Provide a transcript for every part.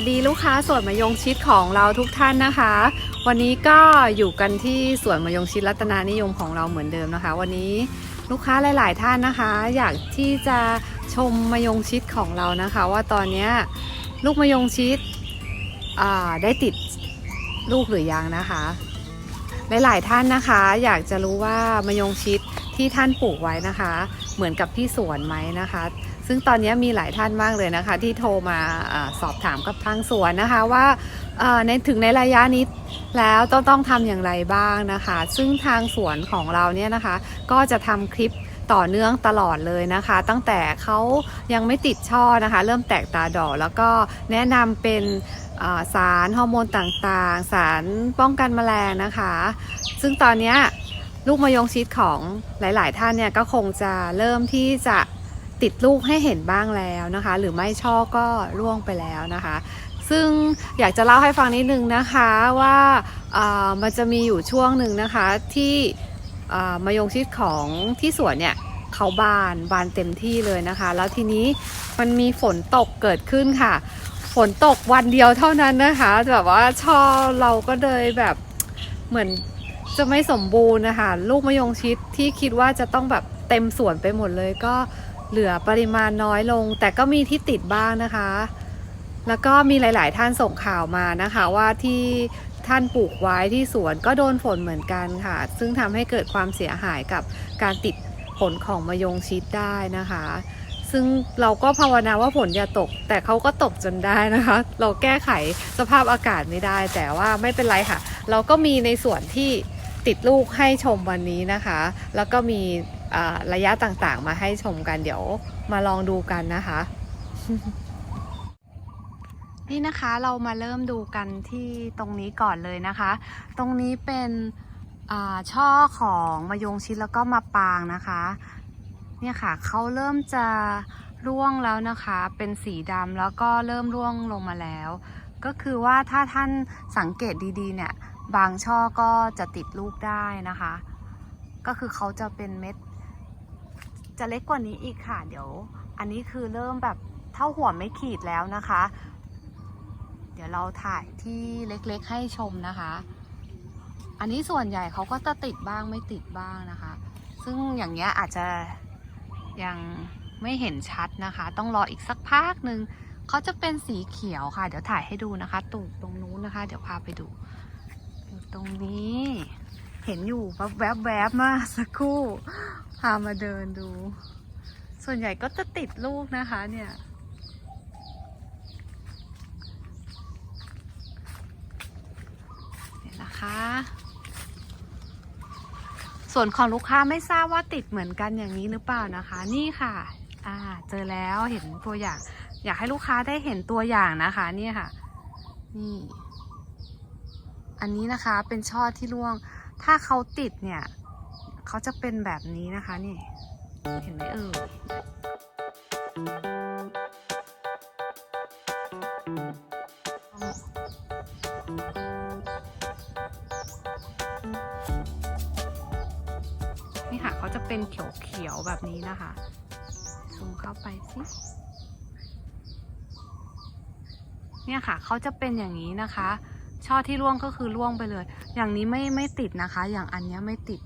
สวัสดีลูกค้าสวนมะยงชิดของเราทุกท่านนะคะ วันนี้ก็อยู่กันที่สวนมะยงชิดรัตนานิยมของเราเหมือนเดิมนะคะ วันนี้ลูกค้าหลาย ๆ ท่านนะคะ อยากที่จะชมมะยงชิดของเรานะคะ ว่าตอนนี้ลูกมะยงชิดได้ติดลูกหรือยังนะคะ หลาย ๆ ท่านนะคะ อยากจะรู้ว่ามะยงชิดที่ท่านปลูกไว้นะคะ เหมือนกับที่สวนไหมนะคะ ซึ่งตอนนี้มีหลายท่านมากเลยนะคะ ที่โทรมาอสอบถามกับทางสวนนะคะว่าในถึงในระยะนี้แล้วต้องต้องทำอย่างไรบ้างนะคะ ซึ่งทางสวนของเราเนี่ยนะคะ ก็จะทำคลิปต่อเนื่องตลอดเลยนะคะ ตั้งแต่เขายังไม่ติดช่อนะคะ เริ่มแตกตาดอกแล้วก็แนะนำเป็นสารฮอร์โมนต่างๆ สารป้องกันแมลงนะคะ ซึ่งตอนนี้ลูกมะยงชิดของหลาย ๆ ท่านเนี่ยก็คงจะเริ่มที่จะ ติดลูกให้เห็นบ้างแล้วนะคะ หรือไม่ช่อก็ร่วงไปแล้วนะคะ ซึ่งอยากจะเล่าให้ฟังนิดนึงนะคะว่าามันจะมีอยู่ช่วงหนึ่งนะคะที่อ่ามะยงชิดของที่สวนเนี่ยเขาบานบานเต็มที่เลยนะคะ แล้วทีนี้มันมีฝนตกเกิดขึ้นค่ะ ฝนตกวันเดียวเท่านั้นนะคะแบบว่าช่อเราก็เลยแบบเหมือนจะไม่สมบูรณ์นะคะ ลูกมะยงชิดที่คิดว่าจะต้องแบบเต็มสวนไปหมดเลยก็ เหลือปริมาณน้อยลง แต่ก็มีที่ติดบ้างนะคะ แล้วก็มีหลาย ๆ ท่านส่งข่าวมานะคะว่าที่ท่านปลูกไว้ที่สวนก็โดนฝนเหมือนกันค่ะ ซึ่งทำให้เกิดความเสียหายกับการติดผลของมะยงชิดได้นะคะ ซึ่งเราก็ภาวนาว่าฝนอย่าตก แต่เขาก็ตกจนได้นะคะ เราแก้ไขสภาพอากาศไม่ได้ แต่ว่าไม่เป็นไรค่ะ เราก็มีในส่วนที่ติดลูกให้ชมวันนี้นะคะ แล้วก็มี ระยะต่างๆ มาให้ชมกันเดี๋ยวมาลองดูกันนะคะ นี่นะคะเรามาเริ่มดูกันที่ตรงนี้ก่อนเลยนะคะ ตรงนี้เป็นช่อของมะยงชิดแล้วก็มาปางนะคะ เนี่ยค่ะเขาเริ่มจะร่วงแล้วนะคะ เป็นสีดำแล้วก็เริ่มร่วงลงมาแล้ว ก็คือว่าถ้าท่านสังเกตดีๆเนี่ย บางช่อก็จะติดลูกได้นะคะ ก็คือเขาจะเป็นเม็ด จะเล็กกว่านี้อีกค่ะ เดี๋ยว อันนี้คือเริ่มแบบเท่าหัวไม่ขีดแล้วนะคะ เดี๋ยวเราถ่ายที่เล็กๆให้ชมนะคะ อันนี้ส่วนใหญ่เขาก็จะติดบ้างไม่ติดบ้างนะคะ ซึ่งอย่างเงี้ยอาจจะยังไม่เห็นชัดนะคะ ต้องรออีกสักพักหนึ่งเขาจะเป็นสีเขียวค่ะ เดี๋ยวถ่ายให้ดูนะคะ ตูดตรงนู้นนะคะ เดี๋ยวพาไปดู ตรงนี้ เห็นอยู่แวบๆแวบมาสักครู่ พามาเดินดู ส่วนใหญ่ก็จะติดลูกนะคะเนี่ยเดี๋ยนะคะ ส่วนของลูกค้าไม่ทราบว่าติดเหมือนกันอย่างนี้หรือเปล่านะคะ นี่ค่ะ อ่า เจอแล้วเห็นตัวอย่าง อยากให้ลูกค้าได้เห็นตัวอย่างนะคะนี่ค่ะ นี่ อันนี้นะคะเป็นช่อที่ร่วง ถ้าเขาติดเนี่ย เขาจะเป็นแบบนี้นะคะนี่ เห็นไหมเอ่ยนี่ค่ะเขาจะเป็นเขียวๆแบบนี้นะคะซูมเข้าไปสิเนี่ยค่ะเขาจะเป็นอย่างนี้นะคะ ช่อที่ร่วงก็คือร่วงไปเลย อย่างนี้ไม่ไม่ติดนะคะ อย่างอันเนี้ยไม่ติด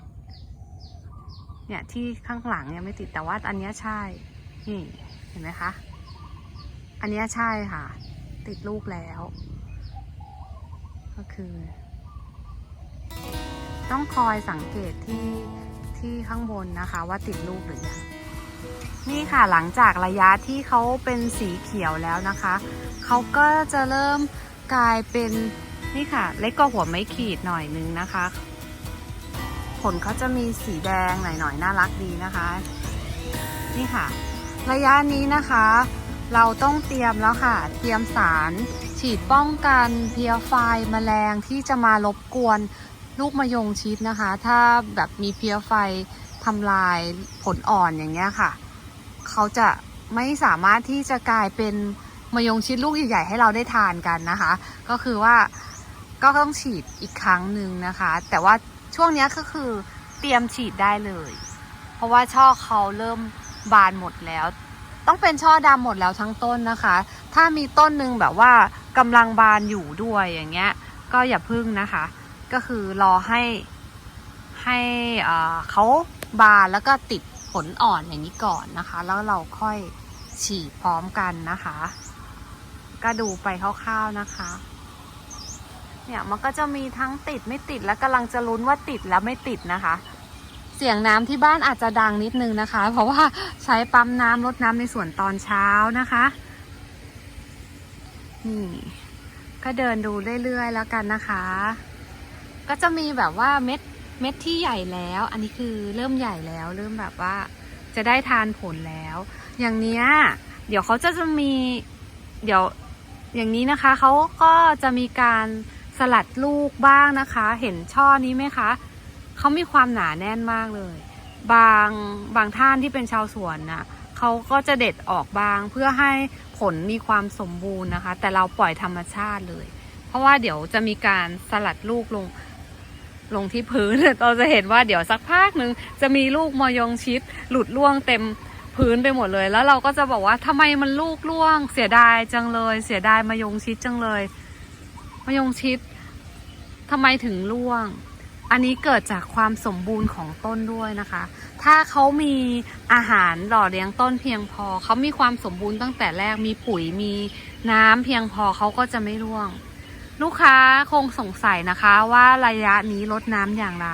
เนี่ยที่ข้างหลังเนี่ยไม่ติดแต่ว่าอันเนี้ยใช่ นี่เห็นไหมคะ อันเนี้ยใช่ค่ะ ติดลูกแล้ว ก็คือ ต้องคอยสังเกตที่ที่ข้างบนนะคะ ว่าติดลูกหรือยังนี่ค่ะหลังจากระยะที่เขาเป็นสีเขียวแล้วนะคะ เขาก็จะเริ่มกลายเป็น นี่ค่ะ เล็กกว่าหัวไม่ขีดหน่อยนึงนะคะผลเขาจะมีสีแดงหน่อยๆน่ารักดีนะคะ นี่ค่ะ ระยะนี้นะคะ เราต้องเตรียมแล้วค่ะ เตรียมสารฉีดป้องกันเพลียไฟแมลงที่จะมารบกวนลูกมะยงชิดนะคะ ถ้าแบบมีเพลียไฟทำลายผลอ่อนอย่างเงี้ยค่ะ เขาจะไม่สามารถที่จะกลายเป็นมะยงชิดลูกใหญ่ๆให้เราได้ทานกันนะคะ ก็คือว่า ก็ต้องฉีดอีกครั้งหนึ่งนะคะ แต่ว่าช่วงนี้ก็คือเตรียมฉีดได้เลย เพราะว่าช่อเขาเริ่มบานหมดแล้ว ต้องเป็นช่อดำหมดแล้วทั้งต้นนะคะ ถ้ามีต้นหนึ่งแบบว่ากำลังบานอยู่ด้วยอย่างเงี้ย ก็อย่าพึ่งนะคะ ก็คือรอให้ให้เขาบานแล้วก็ติดผลอ่อนอย่างนี้ก่อนนะคะ แล้วเราค่อยฉีดพร้อมกันนะคะ ก็ดูไปคร่าวๆนะคะ เนี่ยมันก็จะมีทั้งติดไม่ติดและกำลังจะลุ้นว่าติดแล้วไม่ติดนะคะ เสียงน้ำที่บ้านอาจจะดังนิดนึงนะคะ เพราะว่าใช้ปั๊มน้ำลดน้ำในสวนตอนเช้านะคะนี่ก็เดินดูเรื่อยๆแล้วกันนะคะ ก็จะมีแบบว่าเม็ดเม็ดที่ใหญ่แล้ว อันนี้คือเริ่มใหญ่แล้วเริ่มแบบว่าจะได้ทานผลแล้ว อย่างเนี้ยเดี๋ยวเขาจะจะมีเดี๋ยวอย่างนี้นะคะเขาก็จะมีการ สลัดลูกบ้างนะคะ เห็นช่อนี้ไหมคะเขามีความหนาแน่นมากเลย บางบางท่านที่เป็นชาวสวนนะเขาก็จะเด็ดออกบางเพื่อให้ผลมีความสมบูรณ์นะคะ แต่เราปล่อยธรรมชาติเลย เพราะว่าเดี๋ยวจะมีการสลัดลูกลงลงที่พื้น เราจะเห็นว่าเดี๋ยวสักพักหนึ่งจะมีลูกมอยองชิด หลุดร่วงเต็มพื้นไปหมดเลย แล้วเราก็จะบอกว่าทำไมมันลูกร่วง เสียดายจังเลย เสียดายมายงชิดจังเลย มยงชิดทำไมถึงร่วง อันนี้เกิดจากความสมบูรณ์ของต้นด้วยนะคะ ถ้าเขามีอาหารหล่อเลี้ยงต้นเพียงพอ เขามีความสมบูรณ์ตั้งแต่แรก มีปุ๋ย มีน้ำเพียงพอเขาก็จะไม่ร่วง ลูกค้าคงสงสัยนะคะว่าระยะนี้ลดน้ำอย่างไร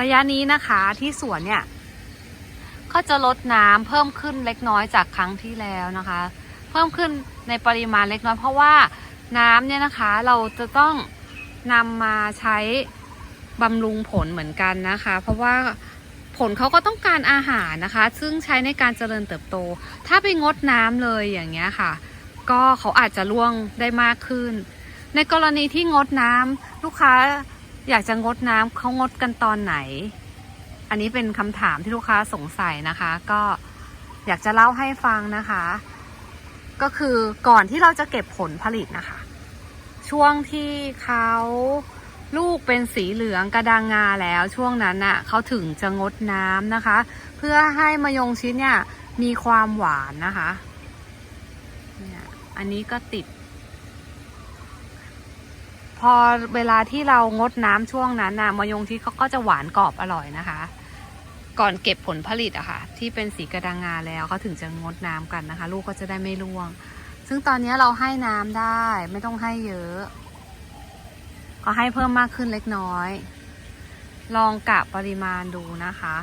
ระยะนี้นะคะที่สวนเนี่ยก็จะลดน้ำเพิ่มขึ้นเล็กน้อยจากครั้งที่แล้วนะคะ เพิ่มขึ้นในปริมาณเล็กน้อยเพราะว่า น้ำเนี่ยนะคะ เราจะต้องนำมาใช้บำรุงผลเหมือนกันนะคะ เพราะว่าผลเขาก็ต้องการอาหารนะคะ ซึ่งใช้ในการเจริญเติบโต ถ้าไปงดน้ำเลยอย่างเงี้ยค่ะ ก็เขาอาจจะร่วงได้มากขึ้น ในกรณีที่งดน้ำลูกค้าอยากจะงดน้ำเขางดกันตอนไหน อันนี้เป็นคำถามที่ลูกค้าสงสัยนะคะ ก็อยากจะเล่าให้ฟังนะคะ ก็คือก่อนที่เราจะเก็บผลผลิตนะคะ ช่วงที่เขาลูกเป็นสีเหลืองกระดังงาแล้วช่วงนั้นน่ะเขาถึงจะงดน้ำนะคะ เพื่อให้มะยงชิดเนี่ยมีความหวานนะคะเนี่ยอันนี้ก็ติด พอเวลาที่เรางดน้ำช่วงนั้นน่ะมะยงชิดเขาก็จะหวานกรอบอร่อยนะคะ ก่อนเก็บผลผลิตอะค่ะ ที่เป็นสีกระดังงาแล้วเขาถึงจะงดน้ำกันนะคะ ลูกก็จะได้ไม่ร่วง ซึ่งตอนนี้เราให้น้ำได้ ไม่ต้องให้เยอะก็ให้เพิ่มมากขึ้นเล็กน้อย ลองกะปริมาณดูนะคะ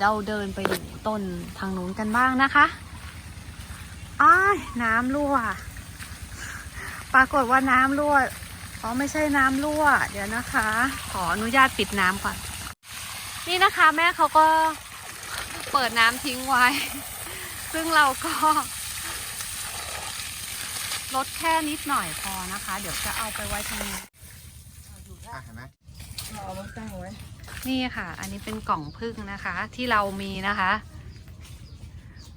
เราเดินไปดูต้นทางนู้นกันบ้างนะคะอ้ายน้ำรั่ว ปรากฏว่าน้ำรั่ว อ๋อไม่ใช่น้ำรั่ว เดี๋ยวนะคะ ขออนุญาตปิดน้ำก่อน นี่นะคะแม่เขาก็เปิดน้ำทิ้งไว้ ซึ่งเราก็ลดแค่นิดหน่อยพอนะคะ เดี๋ยวจะเอาไปไว้ทางนี้อะเห็นไหมเอามาตั้งไว้ นี่ค่ะ อันนี้เป็นกล่องพึ่งนะคะ ที่เรามีนะคะ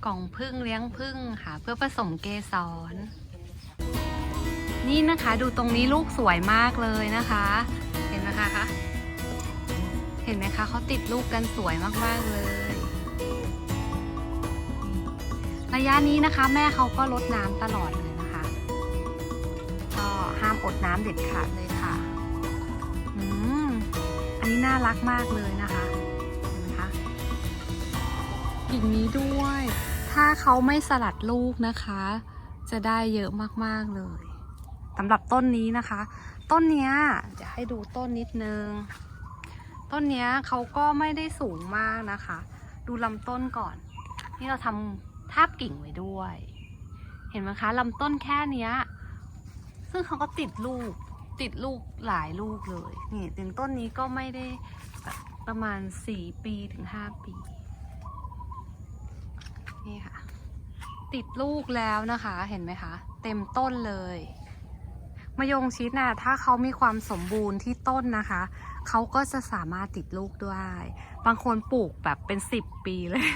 กล่องพึ่งเลี้ยงพึ่งค่ะ เพื่อผสมเกสร นี่นะคะดูตรงนี้ลูกสวยมากเลยนะคะ เห็นไหมคะคะเห็นไหมคะเขาติดลูกกันสวยมากๆเลย ระยะนี้นะคะ แม่เขาก็ลดน้ำตลอดเลยนะคะ ก็ห้ามอดน้ำเด็ดขาดเลยค่ะอืมอันนี้น่ารักมากเลยนะคะเห็นไหมคะกิ่งนี้ด้วย ถ้าเขาไม่สลัดลูกนะคะ จะได้เยอะมากๆเลย สำหรับต้นนี้นะคะ ต้นเนี้ยจะให้ดูต้นนิดนึง ต้นเนี้ยเขาก็ไม่ได้สูงมากนะคะ ดูลำต้นก่อน นี่เราทำทาบกิ่งไว้ด้วย เห็นไหมคะลำต้นแค่เนี้ย ซึ่งเขาก็ติดลูก ติดลูกหลายลูกเลย นี่ถึงต้นนี้ก็ไม่ได้ประมาณสี่ปีถึงห้าปี นี่ค่ะ ติดลูกแล้วนะคะ เห็นไหมคะ เต็มต้นเลย มะยงชิดน่ะถ้าเขามีความสมบูรณ์ที่ต้นนะคะ เขาก็จะสามารถติดลูกด้วยบางคนปลูกแบบเป็นสิบปีเลย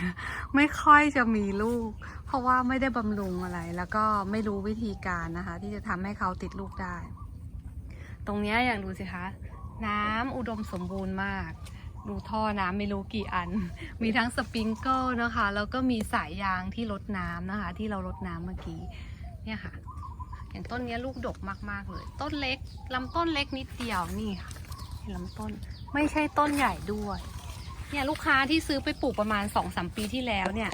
ไม่ค่อยจะมีลูก เพราะว่าไม่ได้บำรุงอะไร แล้วก็ไม่รู้วิธีการนะคะ ที่จะทำให้เขาติดลูกได้ ตรงนี้อย่างดูสิคะ น้ำอุดมสมบูรณ์มากดูท่อน้ำไม่รู้กี่อัน มีทั้งสปริงเกิลนะคะ แล้วก็มีสายยางที่ลดน้ำนะคะ ที่เราลดน้ำเมื่อกี้ เนี่ยค่ะ อย่างต้นนี้ลูกดกมากๆเลย ต้นเล็กลำต้นเล็กนิดเดียวนี่ค่ะเห็นลำต้นไม่ใช่ต้นใหญ่ด้วยเนี่ยลูกค้าที่ซื้อไปปลูกประมาณ2อสมปีที่แล้วเนี่ย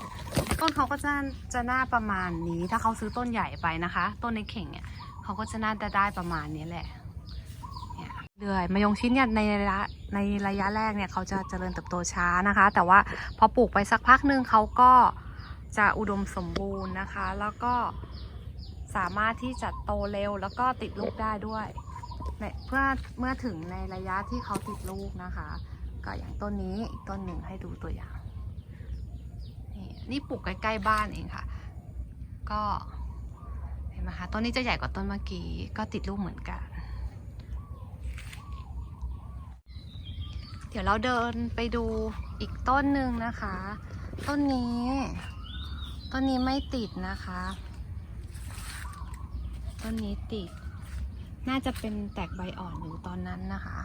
ต้นเขาก็จะจะหน้าประมาณนี้ ถ้าเขาซื้อต้นใหญ่ไปนะคะ ต้นในเข่งเนี่ยเขาก็จะน่าจะได้ประมาณนี้แหละเนี่ยเดือยมายงชิดเนี่ยในระยะในระยะแรกเนี่ยเขาจะเจริญเติบโตช้านะคะ แต่ว่าพอปลูกไปสักพักหนึ่งเขาก็จะอุดมสมบูรณ์นะคะ แล้วก็ สามารถที่จะโตเร็วแล้วก็ติดลูกได้ด้วยเนี่ยเพื่อเมื่อถึงในระยะที่เขาติดลูกนะคะ ก็อย่างต้นนี้ต้นหนึ่งให้ดูตัวอย่าง นี่นี่ปลูกใกล้ๆบ้านเองค่ะ ก็เห็นไหมคะต้นนี้จะใหญ่กว่าต้นเมื่อกี้ก็ติดลูกเหมือนกัน เดี๋ยวเราเดินไปดูอีกต้นหนึ่งนะคะ ต้นนี้ ต้นนี้ไม่ติดนะคะ ต้นนี้ติด น่าจะเป็นแตกใบอ่อนอยู่ตอนนั้นนะคะ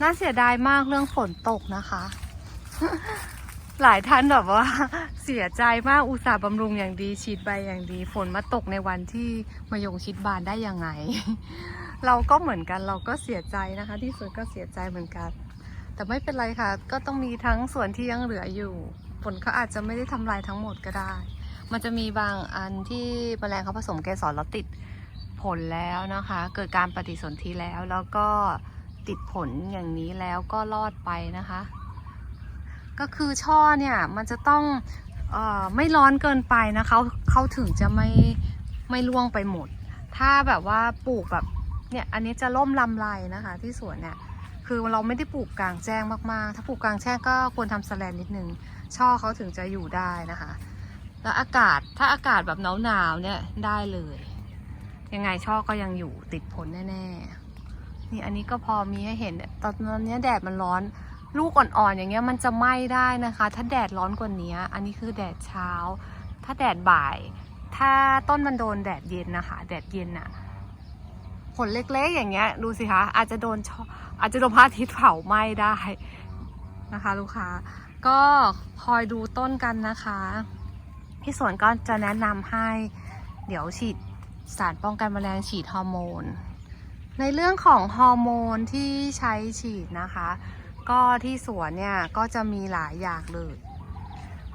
น่าเสียดายมากเรื่องฝนตกนะคะ หลายท่านแบบว่า เสียใจมากอุตส่าห์บำรุงอย่างดีฉีดใบอย่างดี ฝนมาตกในวันที่มายงชิดบานได้ยังไง เราก็เหมือนกันเราก็เสียใจนะคะ ที่สุดก็เสียใจเหมือนกัน แต่ไม่เป็นไรค่ะ ก็ต้องมีทั้งส่วนที่ยังเหลืออยู่ผลเขาอาจจะไม่ได้ทำลายทั้งหมดก็ได้ มันจะมีบางอันที่แมลงเขาผสมเกสรแล้วติดผลแล้วนะคะ เกิดการปฏิสนธิแล้วแล้วก็ติดผลอย่างนี้แล้วก็รอดไปนะคะ ก็คือช่อเนี่ยมันจะต้องออไม่ร้อนเกินไปนะเขาเขาถึงจะไม่ไม่ร่วงไปหมด ถ้าแบบว่าปลูกแบบเนี่ยอันนี้จะล่มลำไรนะคะที่สวนเนี่ยคือเราไม่ได้ปลูกกลางแจ้งมากๆ ถ้าปลูกกลางแจ้งก็ควรทำสแลนนิดนึง ช่อเขาถึงจะอยู่ได้นะคะ แล้วอากาศถ้าอากาศแบบหนาวๆเนี่ยได้เลย ยังไงช่อก็ยังอยู่ติดผลแน่ๆ นี่อันนี้ก็พอมีให้เห็นตอนนี้แดดมันร้อน ลูกอ่อนๆอย่างเงี้ยมันจะไหม้ได้นะคะ ถ้าแดดร้อนกว่านี้อันนี้คือแดดเช้า ถ้าแดดบ่าย ถ้าต้นมันโดนแดดเย็นนะคะ แดดเย็นอะผลเล็กๆ อย่างเงี้ยดูสิคะอาจจะโดนชออาจจะโดนพระอาทิตย์เผาไหม้ได้นะคะ ลูกค้าก็คอยดูต้นกันนะคะ ที่สวนก็จะแนะนำให้ เดี๋ยวฉีดสารป้องกันแมลงฉีดฮอร์โมน ในเรื่องของฮอร์โมนที่ใช้ฉีดนะคะ ก็ที่สวนเนี่ยก็จะมีหลายอย่างเลย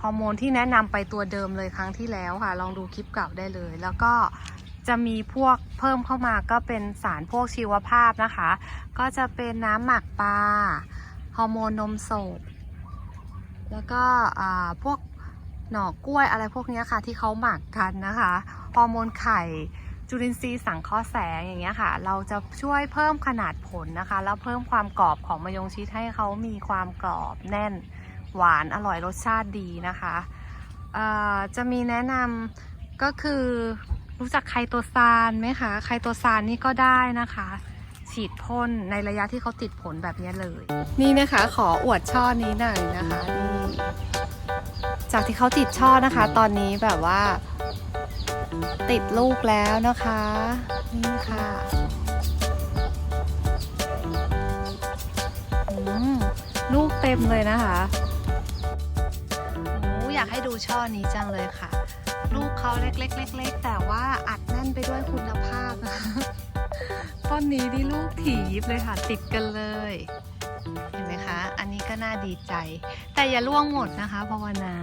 ฮอร์โมนที่แนะนำไปตัวเดิมเลยครั้งที่แล้วค่ะ ลองดูคลิปเก่าได้เลย แล้วก็จะมีพวกเพิ่มเข้ามาก็เป็นสารพวกชีวภาพนะคะ ก็จะเป็นน้ำหมักปลาฮอร์โมนนมสดแล้วก็อ่าพวก หน่อกล้วยอะไรพวกนี้ค่ะ ที่เขาหมักกันนะคะฮอร์โมนไข่จุลินทรีย์สังเคราะห์แสงอย่างเงี้ยค่ะ เราจะช่วยเพิ่มขนาดผลนะคะ แล้วเพิ่มความกรอบของมะยงชิดให้เขามีความกรอบแน่นหวานอร่อยรสชาติดีนะคะจะมีแนะนำก็คือรู้จักไคโตซานไหมคะไคโตซานนี่ก็ได้นะคะ ฉีดพ่นในระยะที่เขาติดผลแบบนี้เลย นี่นะคะขออวดช่อนี้หน่อยนะคะนี่ จากที่เขาติดช่อนะคะ ตอนนี้แบบว่า ติดลูกแล้วนะคะ นี่ค่ะลูกเต็มเลยนะคะโอ้อยากให้ดูช่อนี้จังเลยค่ะ ลูกเขาเล็กๆเล็กๆแต่ว่าอัดแน่นไปด้วยคุณภาพนะคะต้นนี้นี่ลูกถี่ยิบเลยค่ะ ติดกันเลย เห็นไหมคะ อันนี้ก็น่าดีใจ แต่อย่าล่วงหมดนะคะภาวนา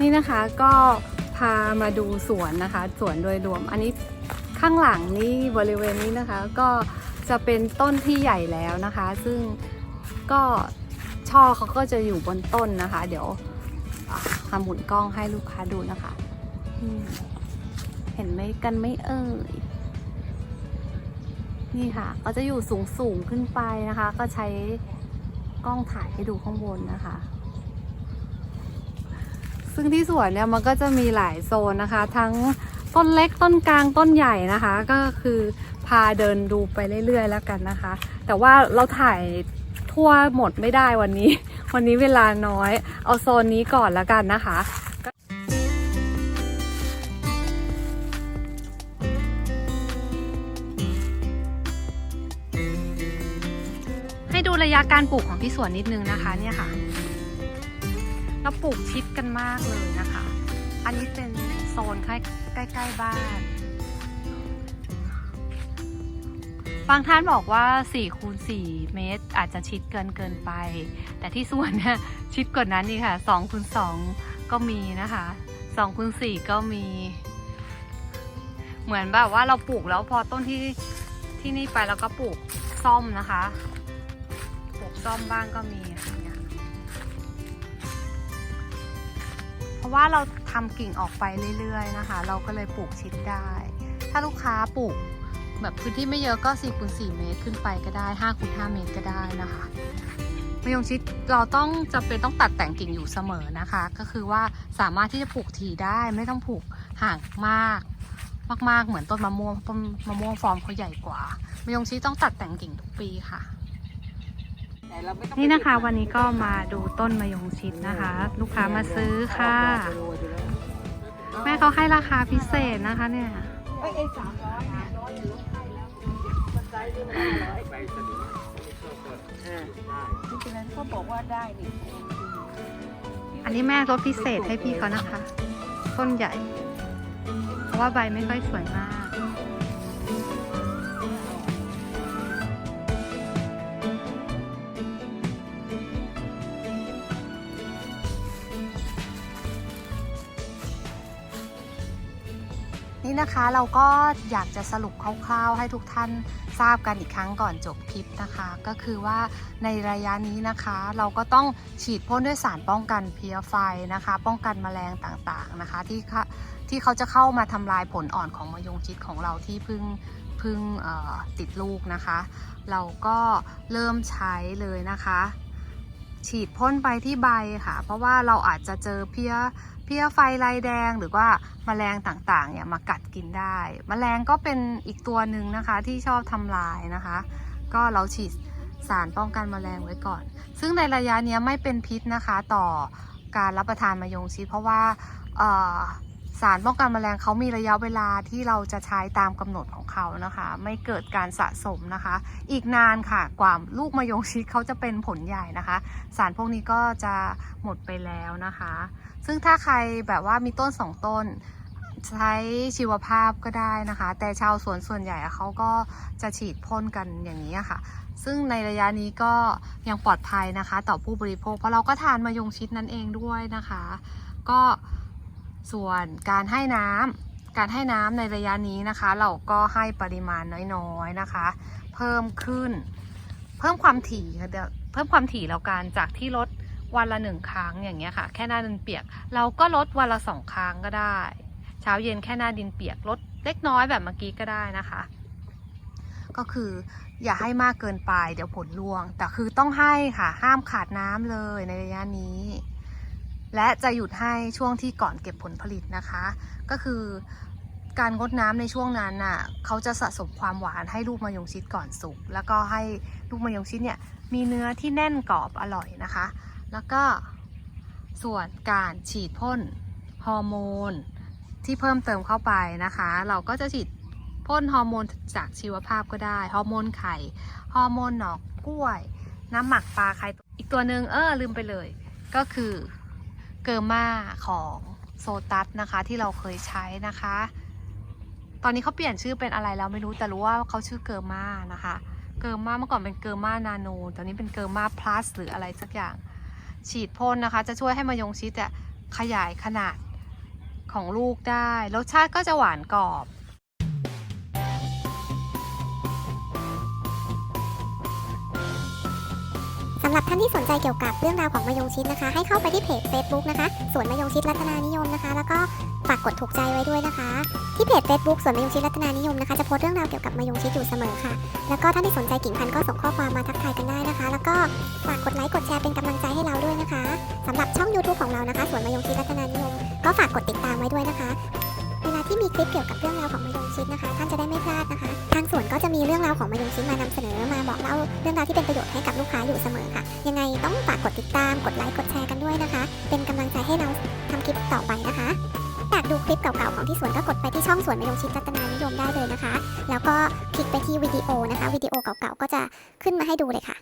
นี่นะคะก็พามาดูสวนนะคะ สวนโดยรวม อันนี้ข้างหลังนี่บริเวณนี้นะคะ ก็จะเป็นต้นที่ใหญ่แล้วนะคะ ซึ่งก็ ช่อเขาก็จะอยู่บนต้นนะคะ เดี๋ยวทำหมุนกล้องให้ลูกค้าดูนะคะ เห็นไหมกันไม่เอ่ย นี่ค่ะ ก็จะอยู่สูงสูงขึ้นไปนะคะ ก็ใช้กล้องถ่ายให้ดูข้างบนนะคะ ซึ่งที่สวนเนี่ยมันก็จะมีหลายโซนนะคะ ทั้งต้นเล็กต้นกลางต้นใหญ่นะคะ ก็คือพาเดินดูไปเรื่อยๆแล้วกันนะคะ แต่ว่าเราถ่าย คั่วหมดไม่ได้วันนี้ วันนี้เวลาน้อย เอาโซนนี้ก่อนแล้วกันนะคะให้ดูระยะการปลูกของพี่สวนนิดนึงนะคะเนี่ยค่ะ เราปลูกชิดกันมากเลยนะคะ อันนี้เป็นโซนใกล้ใกล้บ้าน บางท่านบอกว่า4คูณ4เมตร อาจจะชิดเกินเกินไป แต่ที่สวนเนี่ยชิดกว่านั้นนี่ค่ะ2คูณ2ก็มีนะคะ2คูณ4ก็มี เหมือนแบบว่าเราปลูกแล้วพอต้นที่ที่นี่ไปแล้วก็ปลูกซ่อมนะคะ ปลูกซ่อมบ้างก็มีเนี่ยเพราะว่าเราทำกิ่งออกไปเรื่อยๆนะคะ เราก็เลยปลูกชิดได้ ถ้าลูกค้าปลูก แบบพื้นที่ไม่เยอะก็4คูณ4เมตรขึ้นไปก็ได้5คูณ5เมตรก็ได้นะคะมะยงชิดเราต้องจำเป็นต้องตัดแต่งกิ่งอยู่เสมอนะคะ ก็คือว่าสามารถที่จะปลูกถี่ได้ไม่ต้องปลูกห่างมาก มากๆเหมือนต้นมะม่วงต้นมะม่วงฟอร์มเขาใหญ่กว่ามะยงชิดต้องตัดแต่งกิ่งทุกปีค่ะแต่เราไม่ต้องนี่นะคะวันนี้ก็มาดูต้นมะยงชิดนะคะ ลูกค้ามาซื้อค่ะ แม่เขาให้ราคาพิเศษนะคะเนี่ยเอ้ยไอ้สามร้อยห้าร้อยอยู่ให้แล้ว มันใจที่ห้าร้อยอ่าที่ฉะนั้นเขาบอกว่าได้นี่อันนี้แม่ลดพิเศษให้พี่เขานะคะ ต้นใหญ่ เพราะว่าใบไม่ค่อยสวยมาก นี่นะคะเราก็อยากจะสรุปคร่าวๆให้ทุกท่าน ทราบกันอีกครั้งก่อนจบคลิปนะคะ ก็คือว่าในระยะนี้นะคะ เราก็ต้องฉีดพ่นด้วยสารป้องกันเพี้ยไฟนะคะ ป้องกันแมลงต่างๆนะคะ ที่ที่เขาจะเข้ามาทำลายผลอ่อนของมะยงชิดของเราที่เพิ่งเพิ่งติดลูกนะคะ เราก็เริ่มใช้เลยนะคะ ฉีดพ่นไปที่ใบค่ะ เพราะว่าเราอาจจะเจอเพี้ยเพี้ยไฟลายแดงหรือว่าแมลงต่างๆเนี่ยมากัดกินได้แมลงก็เป็นอีกตัวหนึ่งนะคะที่ชอบทำลายนะคะ ก็เราฉีดสารป้องกันแมลงไว้ก่อน ซึ่งในระยะนี้ไม่เป็นพิษนะคะต่อการรับประทานมะยงชิดเพราะว่า สารป้องกันแมลงเขามีระยะเวลาที่เราจะใช้ตามกำหนดของเขานะคะ ไม่เกิดการสะสมนะคะ อีกนานค่ะกว่าลูกมะยงชิดเขาจะเป็นผลใหญ่นะคะ สารพวกนี้ก็จะหมดไปแล้วนะคะ ซึ่งถ้าใครแบบว่ามีต้นสองต้นใช้ชีวภาพก็ได้นะคะ แต่ชาวสวนส่วนใหญ่เขาก็จะฉีดพ่นกันอย่างนี้ค่ะ ซึ่งในระยะนี้ก็ยังปลอดภัยนะคะ ต่อผู้บริโภคเพราะเราก็ทานมายงชิดนั่นเองด้วยนะคะ ก็ ส่วนการให้น้ำการให้น้ำในระยะนี้นะคะ เราก็ให้ปริมาณน้อยๆนะคะ เพิ่มขึ้น เพิ่มความถี่ค่ะเดี๋ยวเพิ่มความถี่แล้วกันจากที่ลดวันละหนึ่งครั้งอย่างเงี้ยค่ะ แค่หน้าดินเปียก เราก็ลดวันละสองครั้งก็ได้ เช้าเย็นแค่หน้าดินเปียกลดเล็กน้อยแบบเมื่อกี้ก็ได้นะคะ ก็คืออย่าให้มากเกินไปเดี๋ยวผลร่วง แต่คือต้องให้ค่ะห้ามขาดน้ำเลยในระยะนี้ และจะหยุดให้ช่วงที่ก่อนเก็บผลผลิตนะคะ ก็คือการงดน้ำในช่วงนั้นน่ะเขาจะสะสมความหวานให้ลูกมะยงชิดก่อนสุก แล้วก็ให้ลูกมะยงชิดเนี่ยมีเนื้อที่แน่นกรอบอร่อยนะคะ แล้วก็ส่วนการฉีดพ่นฮอร์โมนที่เพิ่มเติมเข้าไปนะคะ เราก็จะฉีดพ่นฮอร์โมนจากชีวภาพก็ได้ ฮอร์โมนไข่ ฮอร์โมนหนอกกล้วย น้ำหมักปลาไข่อีกตัวหนึ่งเออลืมไปเลย ก็คือ เกอร์มาของโซตัสนะคะที่เราเคยใช้นะคะ ตอนนี้เขาเปลี่ยนชื่อเป็นอะไรแล้วไม่รู้แต่รู้ว่าเขาชื่อเกอร์มานะคะ เกอร์มาเมื่อก่อนเป็นเกอร์มานาโน ตอนนี้เป็นเกอร์มาพลัสหรืออะไรสักอย่าง ฉีดพ่นนะคะ จะช่วยให้มะยงชิดอะขยายขนาดของลูกได้ รสชาติก็จะหวานกรอบำหรับท่านที่สนใจเกี่ยวกับเรื่องราวของมะยงชิดนะคะ ให้เข้าไปที่เพจ Facebook นะคะสวนมะยงชิดรัตนานิยมนะคะ แล้วก็ฝากกดถูกใจไว้ด้วยนะคะ ที่เพจ Facebook สวนมะยงชิดรัตนานิยมนะคะจะโพสต์เรื่องราวเกี่ยวกับมะยงชิดอยู่เสมอค่ะ แล้วก็ท่านที่สนใจกิ่งพันธุ์ก็ส่งข้อความมาทักทายกันได้นะคะ แล้วก็ฝากกดไลค์กดแชร์เป็นกำลังใจให้เราด้วยนะคะสำหรับช่อง YouTube ของเรานะคะสวนมะยงชิดรัตนานิยม ก็ฝากกดติดตามไว้ด้วยนะคะเวลาที่มีคลิปเกี่ยวกับเรื่องราวของมะยงชิดนะคะ ท่านจะได้ไม่พลาดนะคะ ทางสวนก็จะมีเรื่องราวของมะยงชิดมานำเสนอมาบอกเล่าเรื่องราวที่เป็นประโยชน์ให้กับลูกค้าอยู่เสมอค่ะ ยังไงต้องฝากกดติดตาม กดไลค์ กดแชร์กันด้วยนะคะ เป็นกำลังใจให้เราทำคลิปต่อไปนะคะอยากดูคลิปเก่าๆของที่สวนก็กดไปที่ช่องสวนมยงชิดรัตนานิยมได้เลยนะคะ แล้วก็คลิกไปที่วิดีโอนะคะ วิดีโอเก่าๆก็จะขึ้นมาให้ดูเลยค่ะ